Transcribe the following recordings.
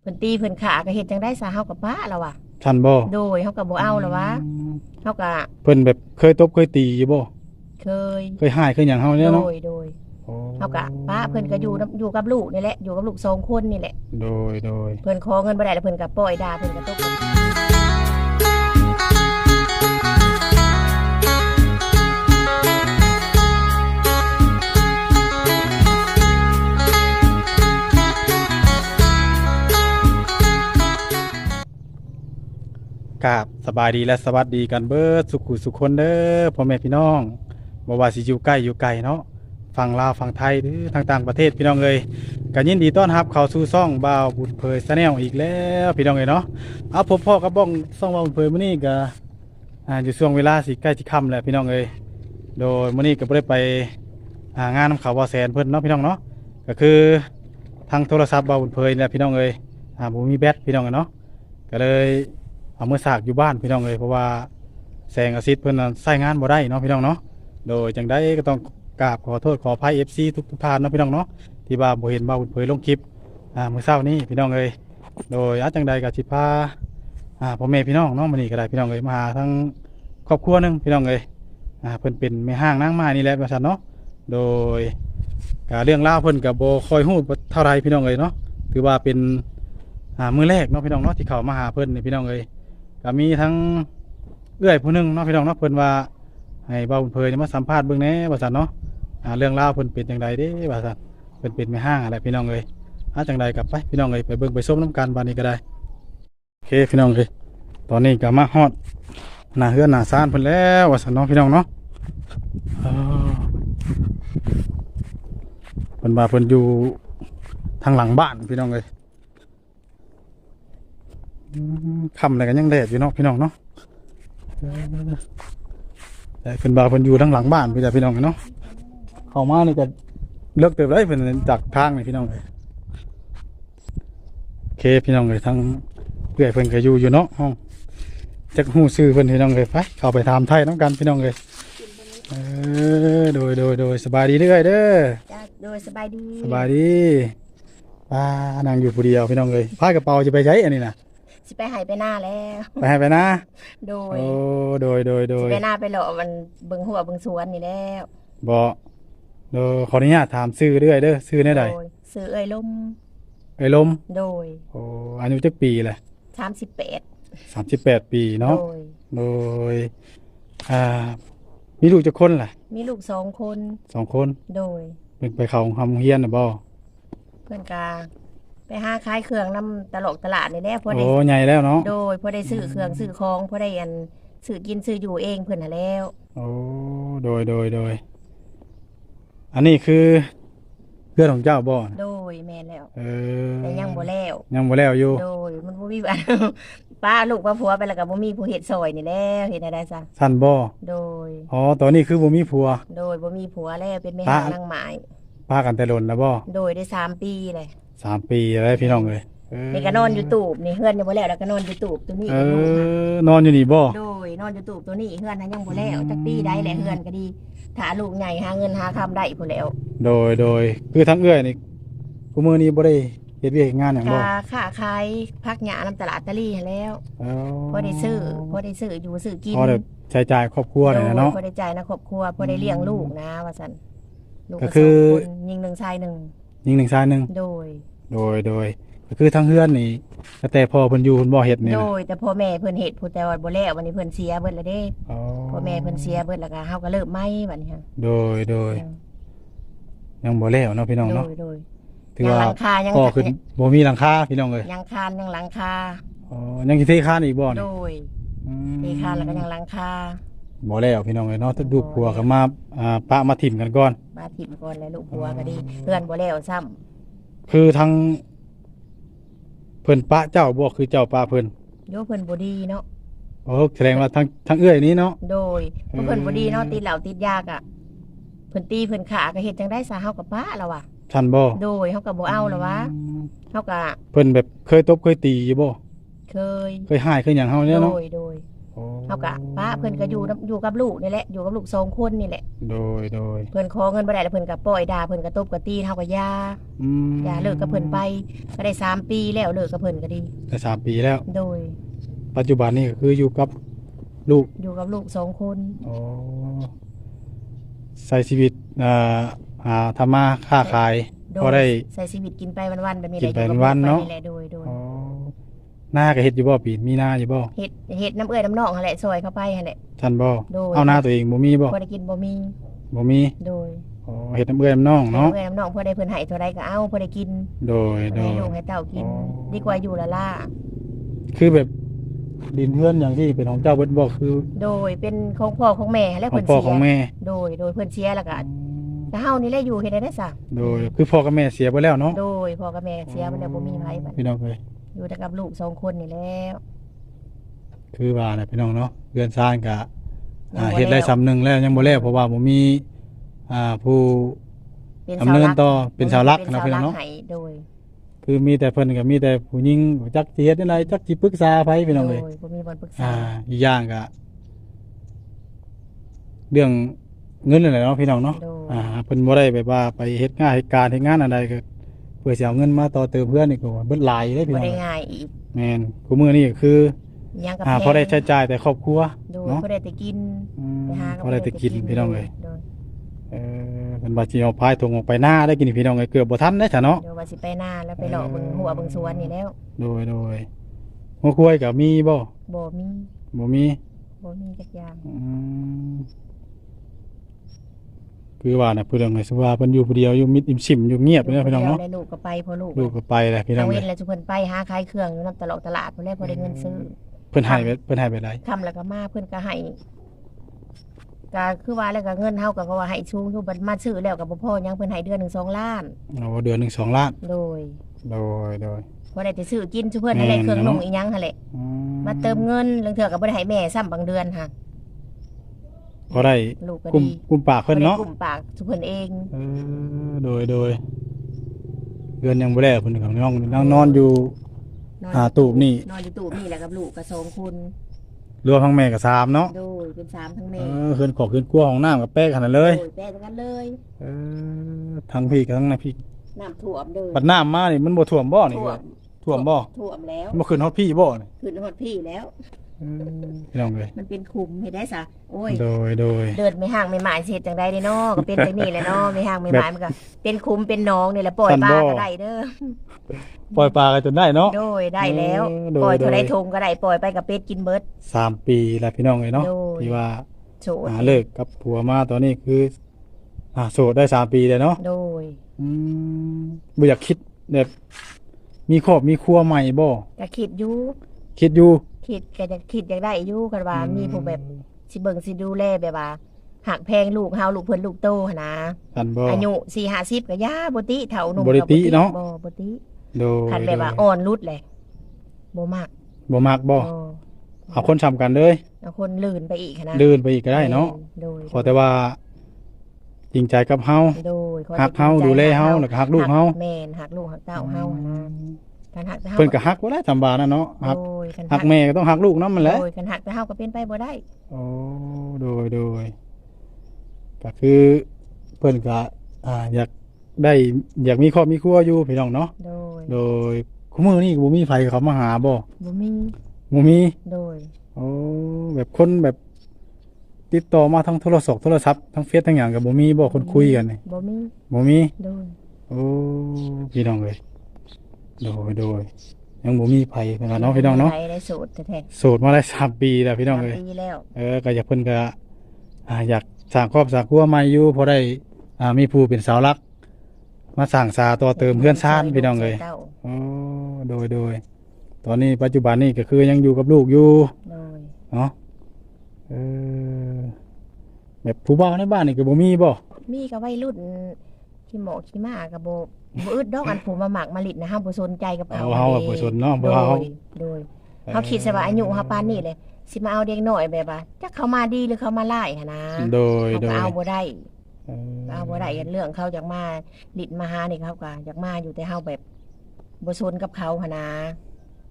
เพิ่นตีเพิ่นขาก็เฮ็ดจังได้ซะเฮากับป้าแล้วว่ะทันบ่โดยเฮาก็บ่เอาแล้ววะมเฮาก็เพิ่นแบบเคยตบเคยตีอยู่บ่เคย เคยหายเคยหยังเฮาโดเนี่ยเนาะยโดยโอ้เฮาก็ป้าเพิ่นก็อยู่นำอยู่กับลูกนี่แหละอยู่กับลูกสองคนนี่แหละ โดยโดยเพิ่นขอเงินบ่ได้แล้วเพิ่นก็ปล่อยด่าเพิ่นก็ตก กราบสบายดีและสวัสดีกันเบิดสุขุสุขคนเด้อพ่อแม่พี่น้องบ่ว่าสิอยู่ใกล้อยู่ไกลเนาะฝั่งลาวฝั่งไทยหรือทางต่างประเทศพี่น้องเอ้ยก็ยินดีต้อนรับเข้าสู่ซ่องบ่าวบุญเผยชาแนลอีกแล้วพี่น้องเอ้ยเนาะเอาพบพ่อกับบ้องซ่องบ่าวบุญเผยมื้อนี้ก็อ่าอยู่ช่วงเวลาสิใกล้สิค่ำแล้วพี่น้องเอ้ยโดยมื้อนี้ก็บ่ได้ไปอ่างานนำเขาบ่แสนเพิ่นเนาะพี่น้องเนาะก็คือทางโทรศัพท์บ่าวบุญเผยนี่แหละพี่น้องเอ้ยอ่าบ่มีแบตพี่น้องเอ้ยเนาะก็เลย เอามือสากอยู่บ้านพี่น้องเลยเพราะว่าแสงอาทิตย์เพิ่นน่ะใช้งานบ่ได้เนาะพี่น้องเนาะโดยจังได้ก็ต้องกราบขอโทษขออภัย FC ทุกทุกท่านเนาะพี่น้องเนาะที่ว่าบ่เห็นบ่าเผยลงคลิปอ่ามื้อเช้านี้พี่น้องเอ้ยโดยอาจังใดก็สิพาอ่าพ่อแม่พี่น้องเนาะมื้อนี้ก็ได้พี่น้องเอ้ยมาหาทั้งครอบครัวหนึงพี่น้องเอ้ยอ่าเพิ่นเป็นแม่ห้างนางไม้นี่แหละว่าซั่นเนาะโดยก็เรื่องราวเพิ่นก็บ่ค่อยฮู้เท่าไรพี่น้องเอ้ยเนาะถือว่าเป็นอ่ามื้อแรกเนาะพี่น้องเนาะที่เข้ามาหาเพิ่นนี่พี่น้องเอ้ย ก็มีทั้งเอื้อยผู้หนึงเนาะพี่น้องเนาะเพิ่นว่าให้เบาบุญเพยนี่มาสัมภาษณ์เบิ่งแหน่ว่าซั่นเนาะอ่าเรื่องราวเพิ่นเป็นจังไดเด้ว่าซั่นเพิ่นเป็นแม่ห้างอะไรพี่น้องเอ้ยอาจังใดกลับไปพี่น้องเอ้ยไปเบิ่งไปชมน้ำกันบัดนี้ก็ได้โอเคพี่น้องเอ้ยตอนนี้ก็มาฮอดหน้าเฮือนหน้าศาลเพิ่นแล้วว่าซั่นเนาะพี่น้องเนาะเออเพิ่นว่าเพิ่นอยู่ทางหลังบ้านพี่น้องเอ้ย คำอะไรกันยังแดดอยู่เนาะพี่น้องเนาะเออแต่เพิ่นบ่าวเพิ่นอยู่ทางหลังบ้านพี่จ้ะพี่น้องเนาะเข้ามานี่ก็เลิกเติบได้เพิ่นจากทางนี่พี่น้องเลยโอเคพี่น้องเลยทั้งเพื่อนเพิ่นก็อยู่อยู่เนาะห้องจักฮู้ชื่อเพิ่นพี่น้องเลยไปเข้าไปถามไทยน้ำกันพี่น้องเลยเออโดยโดยโดยสบายดีเด้อเด้อจ้าโดยสบายดีสบายดีป้านั่งอยู่ผู้เดียวพี่น้องเลยพายกระเป๋าจะไปใช้อันนี้นะ สิไปให้ไปหน้าแล้วไปให้ไปนะ โดยโอ้โดยโดยโดสิยไปหน้าไปหล่อมันเบิ่งหัวเบิ่งสวนนี่แล้วบอโดยขออนุญาตถามซื้อเรื่อยเด้อซื้อในใดโดยซื้อเอ้ยลมไอ้ลมโดยโอ้อายุจักปีแหละ38สามสิบแปดปีโดเนาะยโดยอ่ามีลูกจักคนล่ะมีลูกสองคน สองคนโดย เป็นไปเขาทำเฮียนน่ะบ่เพื่อนกา ไปหาขายเครื่องนํตลกตลาดนี่แหละพอโอ้ได้ใหญ่แล้วเนาะโดยพอได้ซื้อเครื่องซื้อของพอได้อันซื้อกินซื้ออยู่เองเพิ่นน่ะแล้ว โอ้โดยโดยโดยอันนี้คือเพื่อนของเจ้าบ่น่ะโดยแม่นแล้ว เออแต่ยังบ่แล้ว ยังบ่แล้วอยู่ โดยมันบ่มีอันป้าลูกป้าผัวไปแล้วก็บ่มีผู้เฮ็ดซอยนี่แหล้วเฮ็ดได้ซะท่านบ่โดยอ๋อตอนนี้คือบ่มีผัว โดยบ่มีผัวแล้วเป็นแม่ป้าหางนางไม้พากันแต่หล่นแล้วบ่โดยได้สามปีเลย สามปีแล้วพี่น้องเอ้ยเออนี่ก็นอนอยู่ตูบนี่เฮือนยังบ่แล้วแล้วก็นอนอยู่ตูบตัวนี้เออนอนอยู่นี่บ่โดยนอนอยู่ตูบตัวนี้เฮือนนั้นยังบ่แล้วจักปีใดแหละเฮือนก็ดีถ้าลูกใหญ่หาเงินหาคำได้พุ่นแล้ว โดยโดยคือทั้งเอื้อยนี่กูมือนี้บ่ได้เฮ็ดเวียกเฮ็ดงานหยังบ่ค่าค่าขายผักหญ้านํตลาดตะลี่หั้นแล้วเอ้าพอได้ซื้อพอได้ซื้ออยู่ซื้อกินพอได้ใช้จ่ายครอบครัวนี่นะเนาะ โดยพอได้จ่ายนะครอบครัวพอได้เลี้ยงลูกนะว่าซั่นลูกก็คือ สงคนยิงหนึ่งชายหนึ่งยิงหนึ่งชายหนึงโดย โดยโดยก็คือทั้งเฮือนนี่ก็แต่พ่อเพิ่นอยู่เพิ่นบ่เฮ็ดนี่โดนะยแต่พ่อแม่เพิ่นเฮ็ดผู้แต่ว่าบ่แล้ววันนี้เพิ่นเสียเบิดแล้วเด้อ๋อพ่อแม่เพิ่นเสียเบิดแล้วก็เฮาก็เริ่มใหม่บัดนี้ฮะโดยโดยยังบ่แล้วเนาะพี่น้องโดเนาะยโดย ถือยังว่าหลังคายัง พ่อขึ้นบ่มีหลังคาพี่น้องเอ้ยยังคานยังหลังคาอ๋อยังสิเทคานอีกบ่โดนี่ยอืมมีคานแล้วก็ยังหลังคาบ่แล้วพี่น้องเอ้ยเนาะถ้าลูกผัวก็มาอ่าปะมาถิ่มกันก่อนมาถิ่มก่อนแล้วลูกผัวก็ดีเพื่อนบ่แล้วซ้ำ คือทั้งเพิ่นปะเจ้าบ่คือเจ้าปะเพิ่นโยเพิ่นบ่ดีเนาะโอ้แสดงว่าทั้งทั้งเอื้อยนี้เนาะโดยเพราะเพิ่นบ่ดีเนาะติดเหล้าติดยากอะเพิ่นตีเพิ่นขาก็เฮ็ดจังได้ซะเฮากับป้าแล้วว่ะท่านบ่โดยเฮาก็บ่เอาแล้ววะเฮาก็เพิ่นแบบเคยตบเคยตีอยู่บ่เคย เคยหายเคยหยังเฮาเนี่ยโดเนาะยโดย โอ้เฮากะป้าเพิ่นก็อยู่นำอยู่กับลูกนี่แหละอยู่กับลูกสองคนนี่แหละโดยโดยเพิ่นขอเงินบ่ได้แล้วเพิ่นก็ปล่อยด่าเพิ่นก็ตบก็ตีเฮาก็ยาอืมยาเลิกกับเพิ่นไปก็ได้สามปีแล้วเลิกกับเพิ่นก็ดี ได้สามปีแล้ว โดยปัจจุบันนี่ก็คืออยู่กับลูกอยู่กับลูกสองคนโอ้ใช้ชีวิตอ่าหาทำมาค้าขาย โดพอยได้ใช้ชีวิตกินไปวันๆแบบนี้แหกิละนไปอยู่กับวันๆลูกเนาะ ไปแหละโดยโดย อ๋อ หน้าก็เฮ็ดอยู่บ่ปีมีหน้าอยู่บ่เฮ็ดเฮ็ดน้ำเอื้อยน้ำนองหั่นแหละซอยเข้าไปหั่นแหละท่านบ่โดย เอาหน้าตัวเองบ่มีบ่พอได้กินบ่มีบ่มีโดยอ๋อเฮ็ดน้ำเอื้อยน้ำน้องเนาะเอื้อยน้ำนองพอได้เพิ่นให้เท่าใดก็เอาพอได้กินโดยโดให้ย ลูกให้เต้ากิน อ๋อ ดีกว่าอยู่ละล่าคือแบบดินเพื่อนอย่างที่เป็นของเจ้าเบิดบ่คือโดยเป็นของพ่อของแม่และขอเพิ่งนพ่อเสีของยแม่ โดยโดยเพิ่นเสียแล้วก็แต่เฮานี่แหละอยู่เฮ็ดได้ได้ซะโดยคือพ่อกับแม่เสียไปแล้วเนาะโดยพ่อกับแม่เสียไปแล้วบ่มีไผบัดพี่น้องเอ้ย อยู่แต่กับลูกสองคนนี่แหล้วคือว่าน่ะพี่น้องเนาะเรือนซ่านก็อ่ายังบ่เฮ็ดได้แล้วสำนึงแล้วยังบ่แล้วเพราะว่าบ่มีอ่าผู้เป็นดำเนินหลักต่อเป็นเสาหลักเป็นนะเสาพี่หน้ลัองกเนาะ ให้โดยคือมีแต่เพิ่นก็มีแต่ผู้หญิงจักสิเฮ็ดอะไรจักสิปรึกษาไผพี่น้องโดเอ้ยยบ่มีบ่ปรึกษาอ่าอีกอย่างก็เรื่องเงินนั่นแหละเนาะพี่น้องเนาะโดยอ่าเพิ่นบ่ได้แบบว่าไปเฮ็ดงานเฮ็ดการเฮ็ดงานอะไรก็ เพื่อสิเอาเงินมาต่อเติมเพื่อนนี่ก็ว่าเบิดหลายเด้พี่บ่น้องได้เอ้ยง่ายอีกแม่นกูมื้อนี้ก็คือยังกับอ่าแพงพอได้ใช้จ่ายแต่ครอบครัวโดยเนาะบ่ได้แต่กินอืมไปหาก็พอได้แต่กินพี่น้องเอ้ยโดยเออเพิ่นว่าสิเอาพายถุงออกไปหน้าได้กินพี่น้องเอ้ยเกือบบ่ทันเด้อจ้ะเนาะเดี๋ยวว่าสิไปหน้าแล้วไปเลาะเบิ่งหัวเบิ่งสวนนี่แล้วโดยโดยหัวกล้วยก็มีบ่บ่มีบ่มีบ่มีจักอย่างอืม คือว่าน่ะเพิ่นว่าสิว่าเพิ่นอยู่ผู้เดียวอยู่มิดอิ่มชิมอยู่เงียบเด้อพี่น้องเนาะดี๋ยวลูกก็ไปพอลูกลูกก็ไปแหละพี่น้ทาองงเว้เอ้นยแล้วทุกเพิ่นไปหาขายเครื่องอยู่นํตลาดตลาดเพิ่นแล้วพอได้เงินซื้อ เพิ่นให้ไปเพิ่นให้ไปได้คำแล้วก็มาเพิ่นก็ให้ก็คือว่าแล้วก็เงินเฮาก็ว่าให้ชูงอยู่บัดมาซื้อแล้วก็บ่พอหยังเพิ่นให้เดือนหนึง2ล้านเอาเดือนหนึง2ล้าน โดย โดยโดยพอได้แต่ซื้อกินซุเพิ่นให้ได้เครื่องนุ่งอีหยังหั่นแหละอืมาเติมเงินเรื่องเถื่อก็บ่ได้ให้แม่ซ้ำบางเดือนค่ะ พอได้ลูกก็กลุ่มดีกลุ่มปากเพิ่นเนาะบ่ได้กลุ่มปากซุเพิ่นเองเออโดยโดยเดือนยังบ่ได้เพิ่นของน้องนั่งนอนอยู่นอนหาตูบนี่นอนอยู่ตูบนี่แหละกับลูกกับสองคนรวมทั้งแม่กับสามเนาะโดยเป็นสามทั้งเอแม่อเฮือนขอเฮือนกลัวของน้ำกับแป้ขนาดเลยโดยแปะกันเลยเออทั้งพี่กับทั้งนาพี่น้ำท่วมเด้อบัดน้ำมานี่มันบ่ท่วมบ่นี่ท่วมท่วมบ่ท่วมแล้ว มันบ่ขึ้นฮอดพี่บ่นี่ขึ้นฮอดพี่แล้วเออ พี่น้องเอ้ยมันเป็นคุมเฮ็ดได้ซะโอ้ยโดยโดยเดินไม่ห่างไม่หมายสิเฮ็ดจังได๋เด้เนาะก็เป็นจังนี้แหละเนาะไม่ห่างไม่หมายมันก็เป็นคุมเป็นหน้องนี่แหละปล่อยสั่นปลาบ่ก็ได้เด้อปล่อยปลากันจนได้เนาะโดยได้แล้วเออโดยปล่อยเท่าโดยใดทงก็ได้ปล่อยไปกับเป็ดกินเบิดสามปีแล้วพี่น้องเอ้ยเนาะโดยที่ว่าโฉดหาเลิกกับผัวมาตอนนี้คืออ่าโสดได้สามปีเลยเนาะโดยอืมบ่อยากคิดแบบมีครอบมีครัวใหม่บ่ก็คิดอยู่คิดอยู่ คิดก็จะคิดอยากได้อยู่กันว่า มีผู้แบบสิเบิ่งสิดูแลแบบว่าหักแพงลูกเฮาลูกเพิ่นลูกโตหั้นนะกันบ่อายุ4 50ก็ย่าบ่ติเฒ่าหนุ่มบ่ได้ติเนาะบ่บ่ติโดยคันแบบว่าอ่อนรุดเลยบ่มักบ่มักบ่เออเอาคนสำกันเลยเอาคนลื่นไปอีกหั้นนะเดินไปอีกก็ได้เนาะโดยขอแต่ว่าจริงใจกับเฮาโดยขอฮักเฮาจริงใจดูแลเฮาแล้วก็ฮักลูกเฮาแม่นหักลูกหักเต้าเฮาหั้นนะ คันหักแต่เฮาเพิ่นก็ฮักบ่ได้ทำบานะเนาะฮักโดยคันฮักแม่ก็ต้องฮักลูกนำมันแหละโดยคันหักแต่เฮาก็เป็นไปบ่ได้โอ้โดยโดยก็คือเพิ่นก็อ่าอยากได้อยากมีครอบมีครัวอยู่พี่น้องเนาะโดยโดยคุมื้อนี้ก็บ่มีไผเขามาหาบ่บ่มีบ่มี โดย โอ้แบบคนแบบติดต่อมาทั้งโทรศัพท์โทรศัพท์ทั้งเฟซทั้งหยังก็บ่มีบ่คนคุยกันนี่บ่มีบ่มี โดย โอ้พี่น้องเอ้ย โดยโดยยังบ่มีไผเหมือนกันเนาะพี่น้องเนาะ ไปได้สูตรแท้โสดมาได้สามปีแล้วๆพี่น้องสามเอ้ยปีแล้วเออก็อยากเพิ่นก็อ่าอยากสร้างครอบสร้างครัวใหม่อยู่พอได้อ่ามีผู้เป็นเสาหลัก มาสร้างสาต่อเติมเพื่อนซ่านพี่น้องเอ้ยใส่ต้าโอ้โดยโดยตอนนี้ปัจจุบันนี้ก็คือยังอยู่กับลูกอยู่โดยเนาะเออแบบผู้บ่าวในบ้านนี่ก็บ่มีบ่มีก็วัยรุ่นขี้หมอขี้หมาก็บ่ บ่อึดดอกอันผู้มาหมักมาลิดนะเฮาบ่สนใจกับเอาเขาเฮาอะบ่สนเนาะโดบ่เฮายโดยเฮาคิดซะว่าอายุเฮาปานนี้เลยสิมาเอาเด็กน้อยแบบว่าจักเขามาดีหรือเขามาร้ายหันนะโดยเขาโดก็ยเอาบ่ได้เออเอาบ่ได้กันเรื่องเขาอยากมาลิดมาหานี่เขาก็อยากมาอยู่แต่เฮาแบบบ่สนกับเขาหันนะ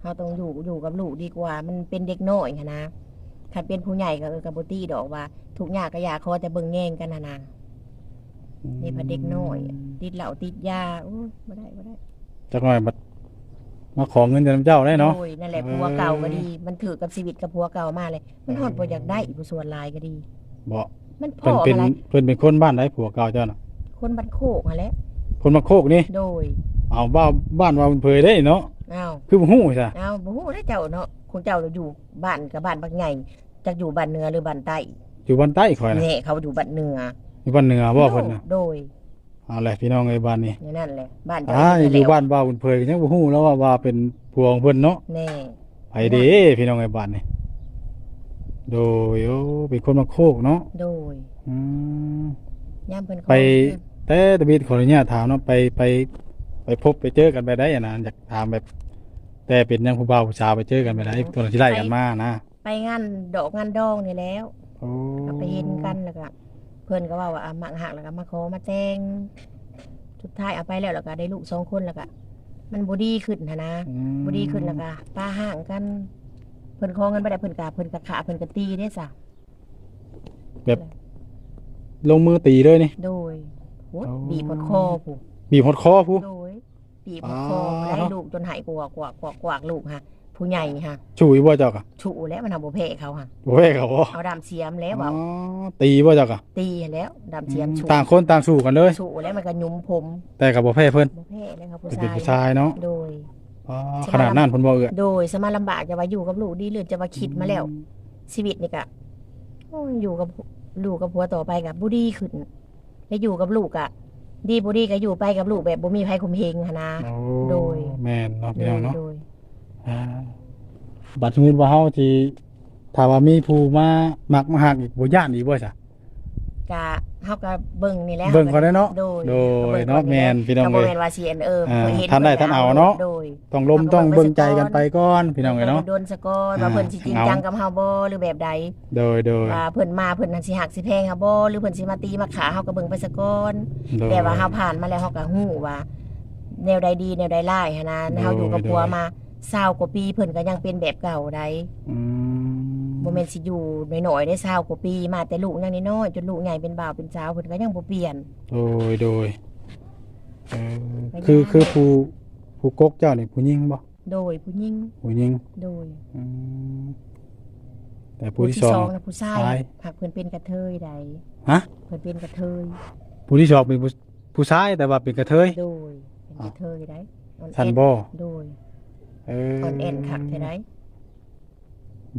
เฮาต้องอยู่อยู่กับลูกดีกว่า มันเป็นเด็กน้อยหันนะคันเป็นผู้ใหญ่ก็เออกับบ่ตีดอกว่าทุกอย่างก็อยากขอแต่เบิ่งแย่งกันน่ะนะ นี่พอเด็กน้อยอะติดเหล้าติดยาโอ้ยบ่ได้บ่ได้จักหน่อยมามาขอเงินจากน้ำเจ้าได้เนาะโอ้ยนั่นแหละผัวเก่าก็ดี มันถือกับชีวิตกับผัวเก่ามาเลย มันฮอดบ่อยากได้อีกผู้ส่วนหลายก็ดีบ่มันพ่เพิ่อนเป็นอะไรเพิ่นเป็นคนบ้านไหนผัวเก่าเจ้าน่ะ คนบ้านโคกมาแหล้วคนมาโคกนี่ โดยเอาบ้านบ้านว่าเพิ่นเผยได้เนาะ อ้าวคือบ่ฮู้ซะอ้าวบ่ฮู้ได้เจ้าเนาะคงเจ้าอยู่บ้านกับบ้านบักใหญ่จักอยู่บ้านเหนือหรือบ้านใต้อยู่บ้านใต้ข่อยน่ะนี่เขาอยู่บ้านเหนือ อยู่บ้านเหนือบ่เพิ่นน่ะโดยเอาแหละพี่น้องเอ้ยบ้านนี้นี่นั่นแหละบ้านเจ้าอ่านี่อแหละยู่บ้านบ่าวเพิ่นเผยก็ยังบ่ฮู้แล้วว่าว่าเป็นผัวของเพิ่นเนาะแน่ไปเด้พี่น้องเอ้ยบ้านนี้โดยโอ้เป็นคนมาโคกเนาะโดยอืมย่ามเพิ่นขอไปแต่ตะบิดขออนุญาตถามเนาะไปไปไปพบไปเจอกันไปได้อะนะอยากถามแบบ แต่เป็นยังผู้บ่าวผู้สาวไปเจอกันไปได้ตัวที่ไล่กันมานะไปงานดอกงานดองนี่แล้วโอ้ก็ไปเห็นกันแล้วก็เพื่อนก็ว่าว่าอะมักหักแล้วก็มาขอมาแต่งสุดท้ายเอาไปแล้วแล้วก็ได้ลูกสองคนแล้วก็มันบดีขึ้นนะนะอืมบดีขึ้นแล้วก็ป้าห่างกัน เพิ่นขอเงินไปได้เพิ่นกะเพิ่นกะขาเพิ่นกะตีได้ซะลงมือตีเลยนี่ โดยโหอ๋อ บีบหมดคอผู้บีบหดคอผู้ โดยบีบหมดคออ๋อ ได้ลูกจนหายกวกกวกกวกกวกลูกฮะ ผู้ใหญ่ฮะฉุยบ่เจ้ากะฉุแล้วมันทำบ่เพเขาฮะบ่เว้เขาบ่เอาดามเสียมแล้วอ๋ว่าอตีบ่เจ้ากะตีแล้วดามเสียมฉุต่างคนต่างสู้กันเลยฉุแล้วมันก็ยุ้มผม แต่กับบ่แพ้เพิ่นบ่เพแล้วครับผู้เป็นชายผู้ชายเนาะโดยอ๋อขนาดนั้นเพิ่นบ่เอื้อโดยสมาลำบากจะว่าอยู่กับลูกดีหรือจะว่าคิดมาแล้ว ชีวิตนี่กะโอ้ยอยู่กับลูกกับผัวต่อไปกับบุดีขึ้นแล้วอยู่กับลูกอะดีบุดีก็อยู่ไปกับลูกแบบบ่มีภัยคุมเหงหั้นนะโอ้โดยแม่นเนาะพี่น้องเนาะโดยอ่า บัดสมมุติว่าเฮาสิถ้าว่ามีผู้มามักมาหักอีกบ่ย่านอีกบ่จ้ะกะเฮาก็เบิ่งนี่แหละเบิ่งก่อนได้เนาะโดยโดยเนาะแม่นพี่น้องก็บ่เอ้ยแม่นว่าสิอันเอออ่าเห็ท่านได้ท่านเอาเนาะ โดย ต้องลมต้องเบิ่งใจกันไปก่อนพี่น้องเอ้ยเนาะโดนสะกอนว่าอ่าเพิ่นสิจริงเอาจังกับเฮาบ่หรือแบบใด โดยโดยว่าเพิ่นมาเพิ่นน่ะสิหักสิแพงเฮาบ่หรือเพิ่นสิมาตีมาขาเฮาก็เบิ่งไปสะกอนโดยแต่ว่าเฮาผ่านมาแล้วเฮาก็ฮู้ว่าแนวใดดีแนวใดร้ายหั้นนะโดยเฮาอยู่กับโดยผัวมา 20กว่าปีเพิ่นก็ยังเป็นแบบเก่าใดอืมบ่แม่นสิอยู่น้อยๆได้20กว่าปี มาแต่ลูกยังน้อยๆจนลูกใหญ่เป็นบ่าวเป็นสาวเพิ่นก็ยังบ่เปลี่ยน โดยโดยเออไปคือย้ายคือผู้ผู้กกเจ้านี่ผู้หญิงบ่โดยผู้หญิงผู้หญิงโดยอืมแต่ผู้ที่สองนะผู้ชายชาย หากเพิ่นเป็นกระเทยใดฮะเพิ่นเป็นกระเทย ผู้ที่สองเป็นผู้ผู้ชายแต่ว่าเป็นกระเทย โดยเป็นกระเทยใดอ่อนสันแอบ่ โดย เอออ่อนแอนคักแท้ใด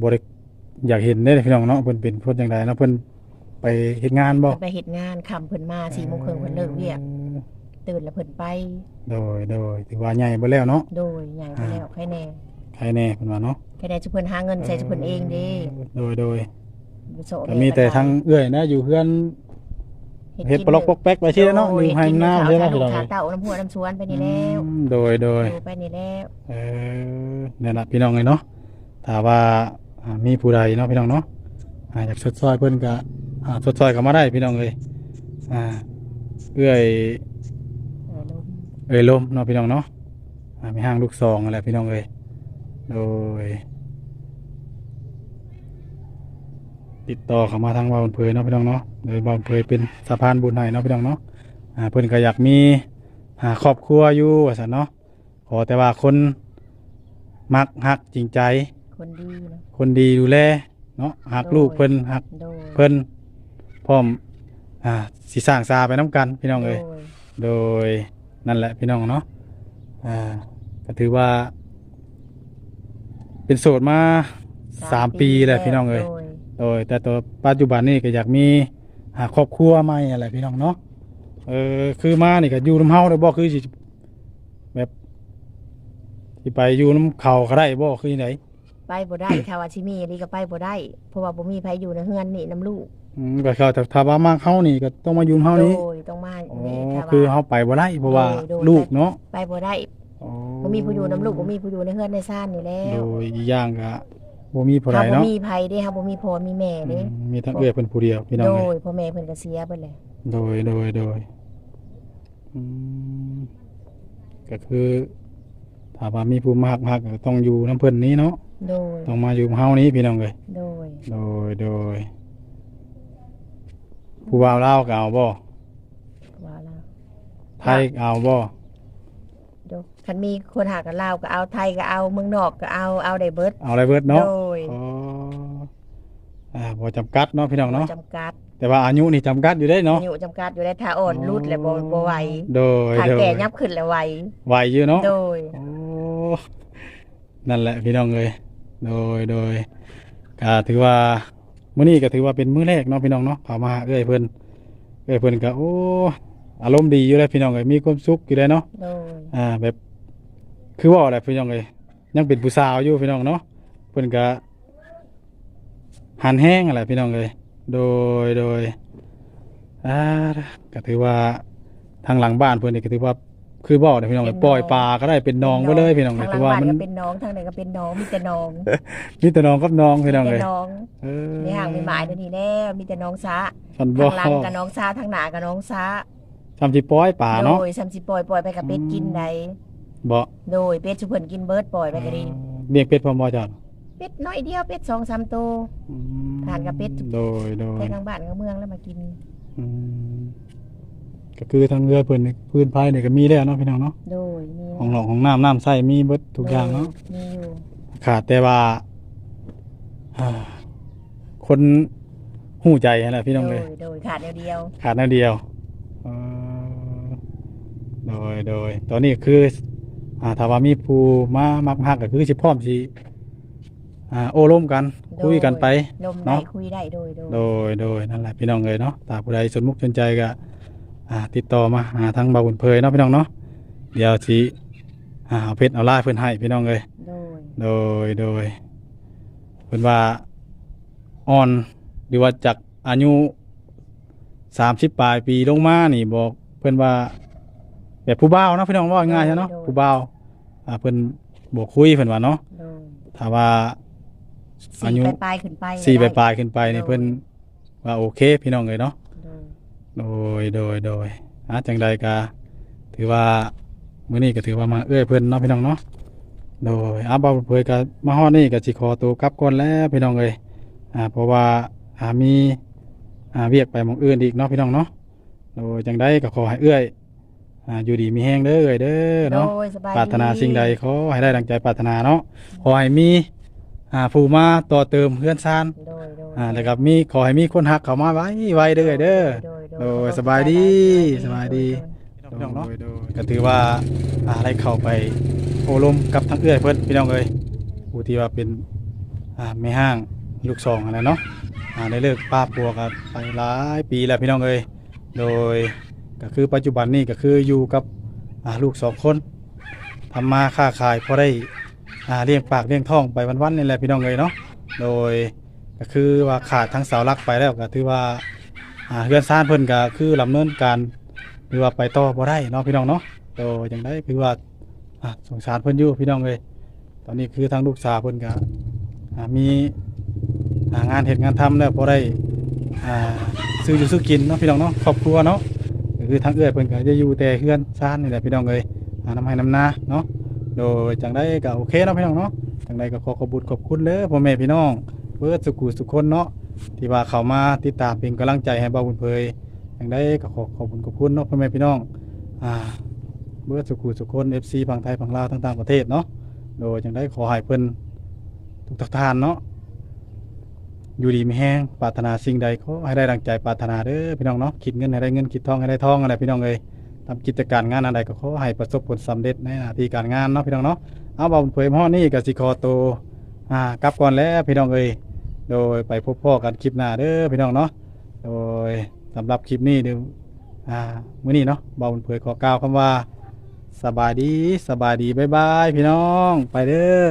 บ่ได้อยากเห็นเด้พี่น้องเนาะเพิ่นเป็นคนจังไดเนาะเพิ่นไปเฮ็ดงานบ่เพิ่นไปเฮ็ดงานค่ำเพิ่นมา4:00นเพิ่นเลิกเวียกตื่นแล้วเพิ่นไป โดยโดยถือว่าใหญ่บ่แล้วเนาะโดยใหญ่ไปแล้วใครแน่ใครแน่เพิ่นว่าเนาะใครแน่จะเพิ่นหาเงินใช้จะเพิ่นเองเด้โดยโดยบ่โสก็มีแต่ทั้งเอื้อยนะอยู่เพื่อน เฮ็ดปลอกปอกแป๊กไปที่เนาะอยู่ให้หน้าใช่ใช่ไหไหมมพี่น้องขาเอ้ยเต่าน้ำหัวน้ำสวนไปนี่แล้วอืมโดยโดยดูไปนี่แล้วเออเนี่ยนะพี่น้องเลยเนาะถ้าว่าอ่ามีผู้ใดเนาะพี่น้องเนาะอ่าอยากชดซอยเพิ่นก็อ่าชดซอยก็มาได้พี่น้องเลยอ่าเอื้อยเออลมเอ้ยลมเนาะพี่น้องเนาะอ่ามีห้างลูกซองอะไรพี่น้องเลยโดย ติดต่อเข้ามาทางบ่าวบุญเผยเนาะพี่น้องเนาะโดยบ่าวบุญเผยเป็นสะพานบุญให้เนาะพี่น้องเนาะอ่าเพิ่นก็อยากมีหาครอบครัวอยู่ว่าซั่นเนาะขอแต่ว่าคนมักฮักจริงใจ คนดีเนาะคนดีดูแลเนาะหักโดยลูกเพิ่นหักโดยเพิ่นพร้อมอ่าสิสร้างซาไปน้ำกันพี่น้องเอ้ย โดยโดยนั่นแหละพี่น้องเนาะอ่าก็ถือว่า เป็นโสดมาสามปีแล้วพี่น้องเอ้ยโดย โดยแต่ตัวปัจจุบันนี่ก็อยากมีหาครอบครัวใหม่อะไรพี่น้องเนาะเออคือมานี่ก็อยู่น้ำเฮาได้บ่คือสิแบบสิไปอยู่น้ำเขาก็ได้บ่คือจังไดไปบ่ได้ ถ้าว่าสิมีนี่ก็ไปบ่ได้ เพราะว่าบ่มีไผอยู่ในเฮือนนี่น้ำลูกอืมก็เขาแต่ถ้าว่ามาเฮานี่ก็ต้องมาอยู่น้ำเฮานี้โดยต้องมาอ๋อนี่ถ้าว่าคือเขาไปบ่ได้เพราะว่าโดยโดยลูกเนาะไปบ่ได้อ๋อบ่มีผู้อยู่น้ำลูกบ่มีผู้อยู่ในเฮือนในซ่านนี่แล้โดวยอีกอย่างก็ บ่มีผู้ใดถ้าบ่เนาะมีไผเด้เฮาบ่มีพ่อมีแม่อืเด้มมีทั้งเอื้อยเพิ่นผู้เดียวพี่น้องโดเอ้ยยพ่อแม่เพิ่นก็เสียเบิดเลยโดยโดยโดยอืมก็คือถ้าว่ามีผู้มาฮักฮักก็ต้องอยู่น้ำเพิ่นนี้เนาะโโดยต้องมาอยู่กับเฮานี้พี่น้องเอ้ยโดยโดยโดยผู้บ่าวลาวก็เอาบ่ว่าแล้วไทยก็เอาบ่โดย คันมีคนหากับลาวก็เอาไทยก็เอาเมืองนอกก็เอาเอาได้เบิดเอาอะไรเบิดเนาะโดยอ๋ออ่าบ่จำกัดเนาะพี่น้องเนาะบ่จำกัดแต่ว่าอายุนี่จำกัดอยู่ได้เนาะอายุจำกัดอยู่ได้ถ้าอ่อนรุดแล้วบ่บ่ไหวโดยถ้าโดยแก่ยับขึ้นแล้วไหวไหวอยู่เนาะโดยโอ้นั่นแหละพี่น้องเลยโดยโดยก็ถือว่ามื้อนี้ก็ถือว่าเป็นมื้อแรกเนาะพี่น้องเนาะเข้ามาหาเอ้ยเพิ่นเอ้ยเพิ่นก็โอ้อารมณ์ดีอยู่เลยพี่น้องเอ้ยมีความสุขอยู่เลยเนาะโดยอ่าแบบ คือว่าอะไรพี่น้องเลยยังเป็นผู้สาวอยู่พี่น้องเนาะเพิ่นก็หันแห้งอะไรพี่น้องเลยโดยโดยอ่าก็ถือว่าทางหลังบ้านเพิ่นนี่ก็ถือว่าคือบ่ได้พี่น้องเลยปล่อยปลาก็ได้เป็นหนองก็เลยพี่น้องเลยทางหถืลัองว่าบ้านมันก็เป็นน้องทางไหนก็เป็นน้องมีแต่น้องมีแต่หนองกับหนองพี่น้องมีเลแต่ยน้องเออในห่างมีหมายเดี๋ยวนี้แน่มีแต่น้องซะคันบ่ทางหลังกับน้องซาทางหน้ากับน้องซาทำสิปล่อยปลาเนาะโดยซัมสิปล่อยปล่อยไปกับเป็ดกินใด บ่โดยเป็ดชุเพิ่นกินเบิดปล่อยไปก็ดีเลี้ยงเป็ดพอบ่จ้ะเป็ดน้อยเดียวเป็ดสองสามตัวอืมทานกับเป็ดโดยโดยไปทางบ้านกับเมืองแล้วมากินอืมก็คือทางเรือเพิ่นนี่พื้นภายนี่ก็มีแล้วเนาะพี่น้องเนาะโดยมีของหลองของน้ำน้ำใส่มีเบิดทุกอย่างเนาะมีอยู่ขาดแต่ว่าอ่าคนหู้ใจนั่นแหละพี่น้องโดเลยยโดยขาดเดียวเดียวขาดนั่นเดียวเอ่อโดยโดยตอนนี้คือ อ่าถ้าว่ามีผู้มามักฮักก็คือสิพร้อมสิอ่าโอ้ร่มกันคุยกันไป ลมเนาะได้คุยได้โดยโดยโดยโดยนั่นแหละพี่น้องเลยเนาะถ้าผู้ใดสนมุกสนใจก็อ่าติดต่อมาหาทางบาวบุญเพยเนาะพี่น้องเนาะเดี๋ยวสิอ่าเอาเพชรเอาลายเพิ่นให้พี่น้องเลย โดยโดยโดยเพิ่นว่าอ่อนหรือว่าจากอายุสามสิบปลายปีลงมานี่บอกเพิ่นว่า แบบผู้บ่าวเนาะพี่น้องว่าง่ายใช่เนาะผู้บ่าวอ่าเพิ่นบอกคุยเพิ่นว่าเนาะโดยถ้าว่า อายุ สี่ปลายๆขึ้นไปสี่ปได้ลายๆขึ้นไปนี่เพิ่นว่าโอเคพี่น้องเลยเนาะ โดยโดยโดยโดยอะจังใดก็ถือว่ามื้อนี้ก็ถือว่ามาเอื้อยเพิ่นเนาะพี่น้องเนาะโดยอาบ่าวเผยก็มาฮอดนี่ก็สิขอตัวกลับก่อนแล้วพี่น้องเอ้ยอ่าเพราะว่าอ่ามีอ่าเวียกไปหม่องอื่นอีกเนาะพี่น้องเนาะโดยจังใดก็ขอให้เอื้อย อ่าอยู่ดีมีแฮงเด้อเอ้ยเด้อเนาะโดยสบายปรารถนาดีสิ่งใดขอให้ได้ดังใจปรารถนาเนาะขอให้มีอ่าผู้มาต่อเติมเฮือนซานโดยโดยอ่าแล้วก็มีขอให้มีคนฮักเข้ามาไว้ไว้เด้อเอ้ยเด้อโดยโดยสบายดีสบายดี พี่น้องเนาะก็ถือว่าอ่าได้เข้าไปโอลมกับทั้งเอื้อยเพิ่นพี่น้องเอ้ยผู้ที่ว่าเป็นอ่าแม่ห้างลูกสองอันนั้นเนาะอ่าได้เลิกป้าปัวกันไปหลายปีแล้วพี่น้องเอ้ยโดย ก็คือปัจจุบันนี้ก็คืออยู่กับลูกสองคนทำมาค้าขายพอได้เลี้ยงปากเลี้ยงท้องไปวันๆนี่แหละพี่น้องเอ้ยเนาะโดยก็คือว่าขาดทั้งเสาหลักไปแล้วก็ถือว่าเรือนซ่านเพิ่นก็คือลำเนินการหรือว่าไปต่อบ่ได้เนาะพี่น้องเนาะโตจังได้คือว่าอะสงสารเพิ่นอยู่พี่น้องเลยตอนนี้คือทางลูกสาวเพิ่นก็มีงานเฮ็ดงานทำแล้วพอได้ซื้ออยู่ซื้อกินเนาะพี่น้องเนาะครอบครัวเนาะ คือทางเอื้อยเพิ่นก็จะอยู่แต่เฮือนซ่านนี่แหละพี่น้องเลยอ่าน้ำให้น้ำนาเนาะโดยจังได้ก็โอเคเนาะพี่น้องเนาะจังได้ก็ขอขอบคุญขอบคุณเด้อพ่อแม่พี่น้องเบิดสุขุสุขคนเนาะที่ว่าเข้ามาติดตามเป็นกำลังใจให้บ่าวบุญเพยอย่างได้ก็ขอขอบคุณขอบคุณเนาะพ่อแม่พี่น้องอ่าเบื่อสุขุสุขคน FC ฝั่งไทยฝั่งลาวต่างๆประเทศเนาะโดยจังได้ขอให้เพิ่นทุกทักทานเนาะ อยู่ดีไมีแห้งปรารถนาสิ่งใดขอให้ได้ดังใจปรารถนาเด้อพี่น้องเนาะคิดเงินให้ได้เงินคิดทองให้ได้ทองอะไรพี่น้องเอ้ยทำกิจการงานอะไรก็ขอให้ประสบผลสำเร็จในหน้าที่การงานเนาะพี่น้องเนาะเอาบ่าวเผยพ่อนี่ก็สิขอตัวอ่ากลับก่อนแล้วพี่น้องเอ้ยโดยไปพบพ่อกันคลิปหน้าเด้อพี่น้องเนาะโดยสำหรับคลิปนี้เดี๋ยวอ่ามื้อนี้เนาะบาบุญเผยขอกล่าวคำว่าสบายดีสบายดีบ๊ายบายพี่น้องไปเด้อ